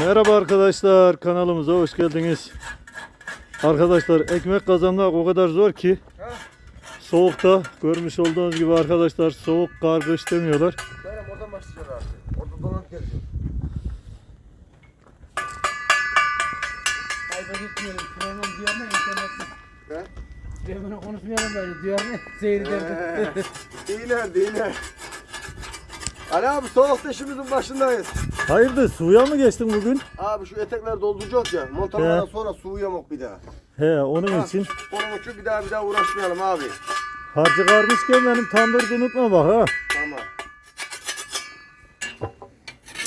Merhaba arkadaşlar kanalımıza hoş geldiniz. Arkadaşlar ekmek kazanmak o kadar zor ki soğukta görmüş olduğunuz gibi arkadaşlar soğuk kar kış demiyorlar. Kerem oradan başlayacağız artık. Orada dolanıp gelecek. Kayda gitmeyelim. Programın duyarına internette. He? Süleyman'a konuşmayalım böyle. Duyarına seyrederdim. Değiller değiller. Ali abi soğukta işimizin başındayız. Hayırdır suya mı geçtin bugün? Abi şu etekler dolduracak ya. Montalamadan He. sonra su yok bir daha. He onun Ha, için Onun için bir daha bir daha uğraşmayalım abi. harcı karmışken benim tandırı unutma bak ha. Tamam.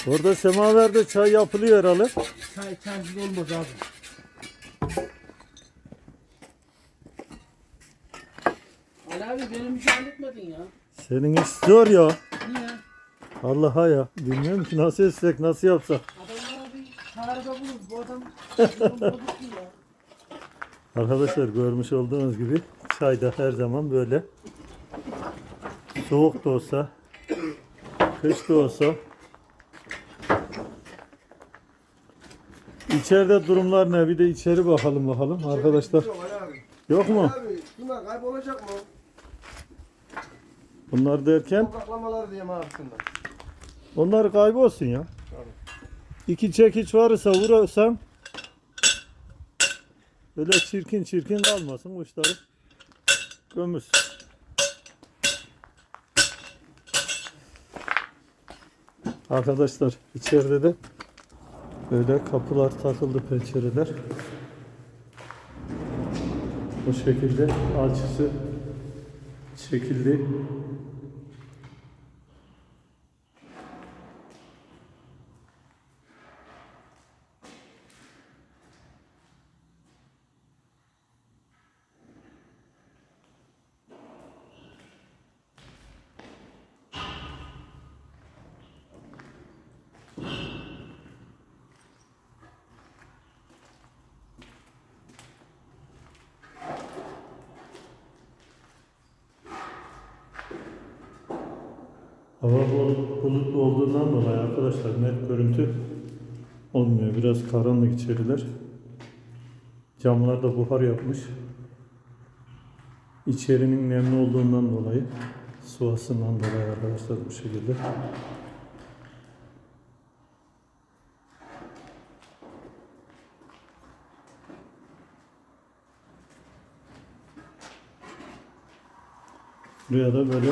Orada semaverde çay yapılıyor herhalde. Çay çaysız olmaz abi. Ali abi benim işi halletmedin ya. Senin zor ya. Niye? Allah'a ya. Bilmiyorum ki nasıl etsek nasıl yapsak. Adamlara bir çağrıda bulur. Bu adam bozuk ya. Arkadaşlar görmüş olduğunuz gibi çay da her zaman böyle soğuk da olsa kış da olsa İçeride durumlar ne? Bir de içeri bakalım bakalım arkadaşlar. Yok abi. Yok mu? Abi şunlar kaybolacak mı? Bunlar derken Topraklamaları diyeyim abi şunlar. Onlar kaybolsun ya. İki çekiç varsa vurursam böyle çirkin çirkin kalmasın kuşları. Gömürsün. Arkadaşlar içeride de böyle kapılar takıldı pencereler. Bu şekilde alçısı çekildi. Hava bul- bulutlu olduğundan dolayı arkadaşlar net görüntü olmuyor. Biraz karanlık içeriler. Camlar da buhar yapmış. İçerinin nemli olduğundan dolayı sıvasından dolayı arkadaşlar bu şekilde. Buraya da böyle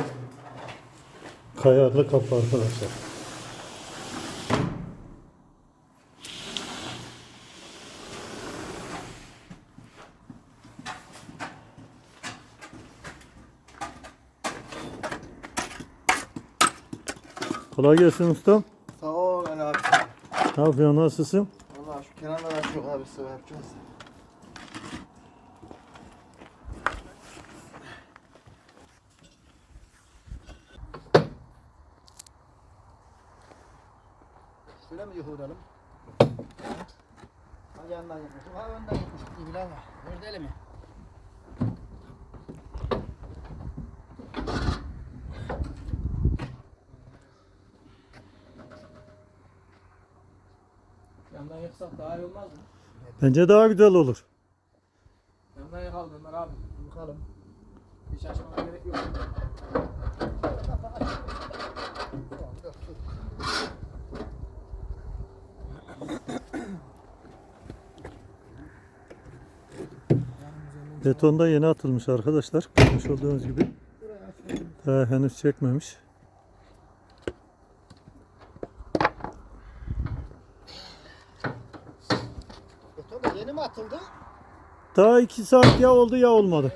Kayarlı kapı arkadaşlar. Kolay gelsin ustam. Sağ ol Ali abi. Ne yapıyorsun? Nasılsın? Valla şu kenarlar açıyor abi sıvı yapacağız. Şöyle mi yuhuralım? Ha yandan yapmışım, ha önden yapmışım. Bilen var. Gördeli mi? Yandan yaksak daha iyi olmaz mı? Bence daha güzel olur. Yandan yakalım Ömer abi. Bakalım. Hiç açmana gerek yok. Beton da yeni atılmış arkadaşlar. Görmüş olduğunuz gibi. Daha henüz çekmemiş. Beton da yeni mi atıldı? Daha iki saat ya oldu ya olmadı.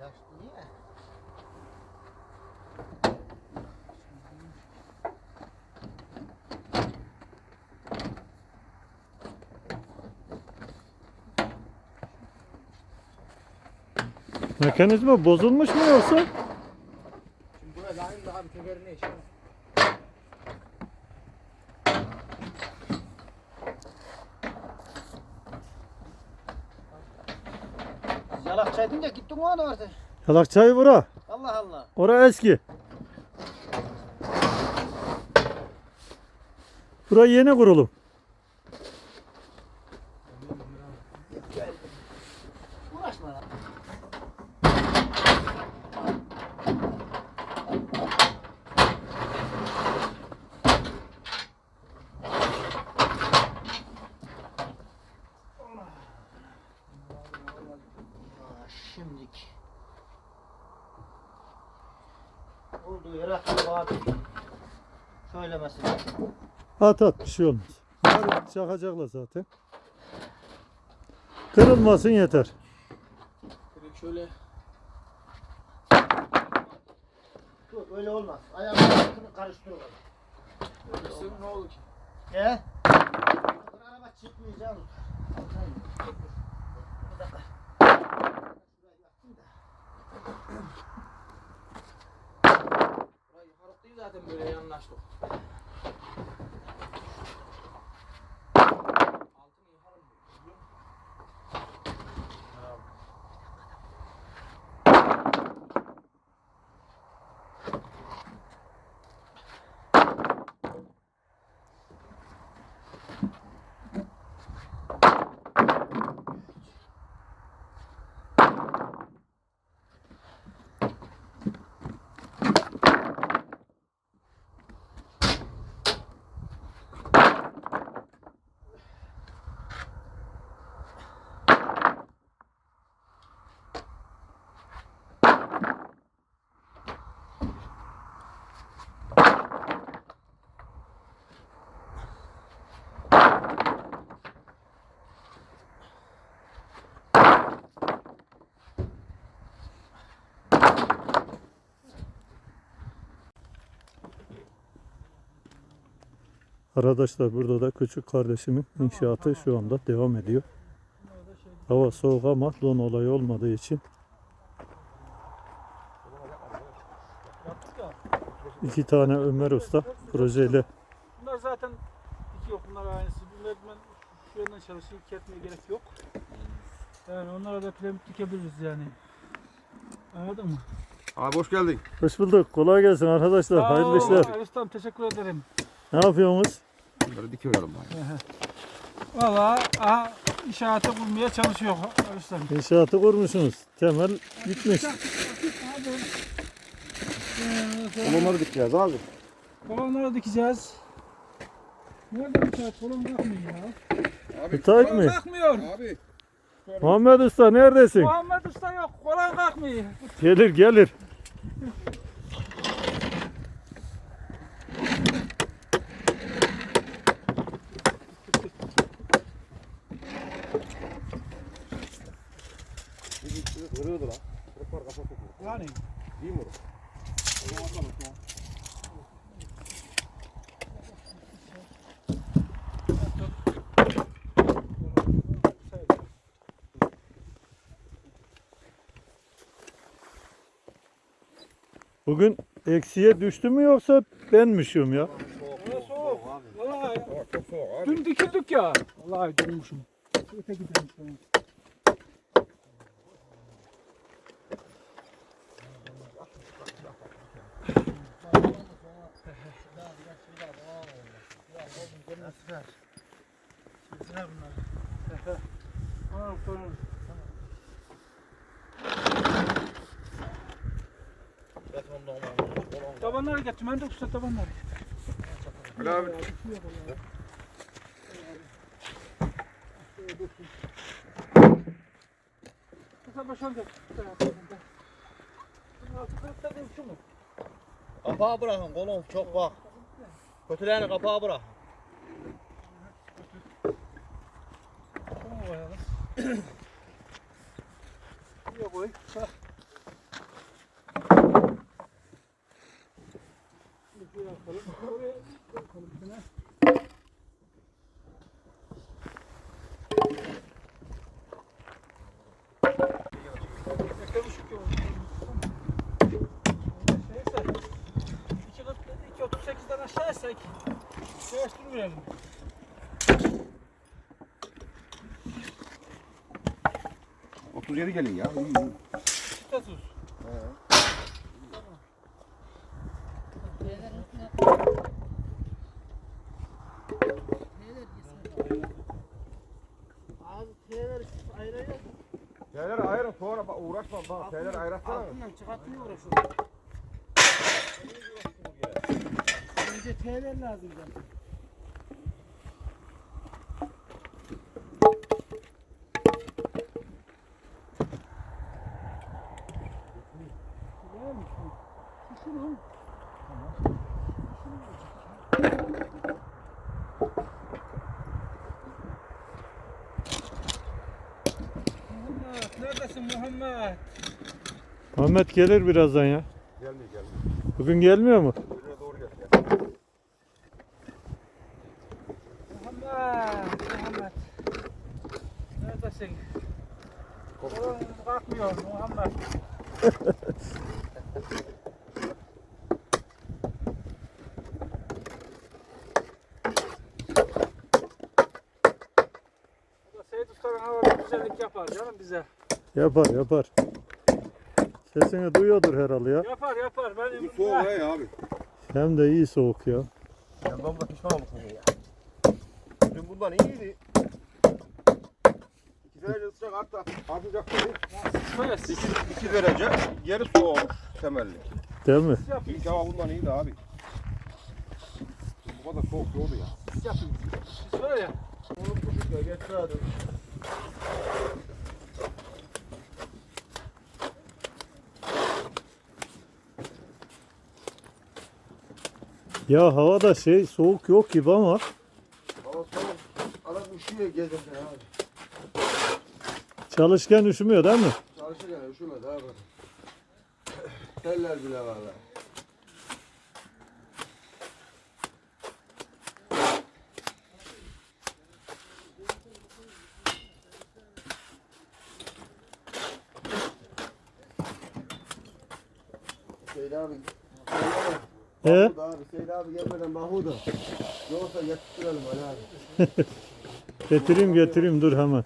Ya niye? Mekanizma bozulmuş mu yoksa? Şimdi buraya layın da abi tekerine işe. Yalakçaydın da gittin o an orada. Yalakçayı bura. Allah Allah. Ora eski. Bura yeni kurulum. Olduğu yere atıyor abi. Mesela. At at bir şey olmaz. Bunları çakacaklar zaten. Kırılmasın yeter. Direkt şöyle. Dur öyle olmaz. Ayağımın altını karıştırıyorlar. Öyleyse ne olur ki? He? Araba çıkmayacak. Bir dakika. Şurayı yapayım da. Zaten böyle yanlaştık. Arkadaşlar burada da küçük kardeşimin inşaatı şu anda devam ediyor. Hava soğuk ama don olayı olmadığı için iki tane Ömer Usta projeyle Bunlar zaten iki yok. Bunlar aynısı. Bu merdiven şu yönden çalışıyor. Ketmeye gerek yok. Yani onlara da piramit dikebiliriz yani. Anladın mı? Abi hoş geldin. Hoş bulduk. Kolay gelsin arkadaşlar. Hayırlı işler. Ali Ustam teşekkür ederim. Ne yapıyorsunuz? Bunları dikiyorum ben. Valla aha, inşaatı bulmaya çalışıyor Ustam. İnşaatı kurmuşsunuz. Temel bitmiş. Onları dikeceğiz abi. Kolonları dikeceğiz. Nerede inşaat? Kolon kalkmıyor ya. Abi. Müsait mi? Kalkmıyor. Abi. Muhammed Usta neredesin? Muhammed Usta yok. Kolon kalkmıyor. Gelir gelir. Kırıyordu lan. Kırıklar kafa sokuyor. Yani. İyi mi o? Bugün eksiye düştü mü yoksa ben mi üşüyorum ya? Vallahi dün dikildik ya. Vallahi durmuşum. Öte gidelim sonra. Tamam, tamam. Tabanları getir. Ben de usta tabanları. Ali abi. Kısa şu mu? Kapağı bırakın kolum çok bak. Kötülerini kapağı bırak. Buraya koy. Bak. Buraya yapalım. Buraya yapalım şuna. Neyse. 2.38'den aşağı etsek. Yavaş durmayalım. 37 gelin ya. İyi, iyi. Ayrı Şeyler ayırın sonra bak uğraşma bak şeyler ayıratsana. Altından çıkartmaya uğraşıyor. Önce teyeler lazım zaten. Muhammed neredesin Muhammed? Muhammed gelir birazdan ya. Gelmiyor gelmiyor. Bugün gelmiyor mu? Muhammed, Muhammed. Neredesin? Kolum kalkmıyor Muhammed. Yapar yapar. Sesini duyuyordur herhalde ya. Yapar yapar. Bu Benim soğuk he abi. Hem de iyi soğuk ya. Ben bunda pişman oldum ya. Dün bundan iyiydi. İki derece sıcak hatta artacak dedi. Böyle İki, iki derece geri soğumuş temelli. Değil mi? İlk hava bundan iyiydi abi. Bu kadar soğuk soğudu ya. sis yapayım. Sis var ya. Unutmuşuz ya getir hadi. Ya havada şey soğuk yok gibi ama Hava soğuk. Adam üşüyor gezerken abi. çalışken üşümüyor değil mi? Çalışırken üşümedi abi. Teller bile var lan. Seyit abi. He? Mahmut abi, Seyit abi gelmeden Mahmut'u. Yoksa yetiştirelim Ali abi. Getireyim getireyim dur hemen.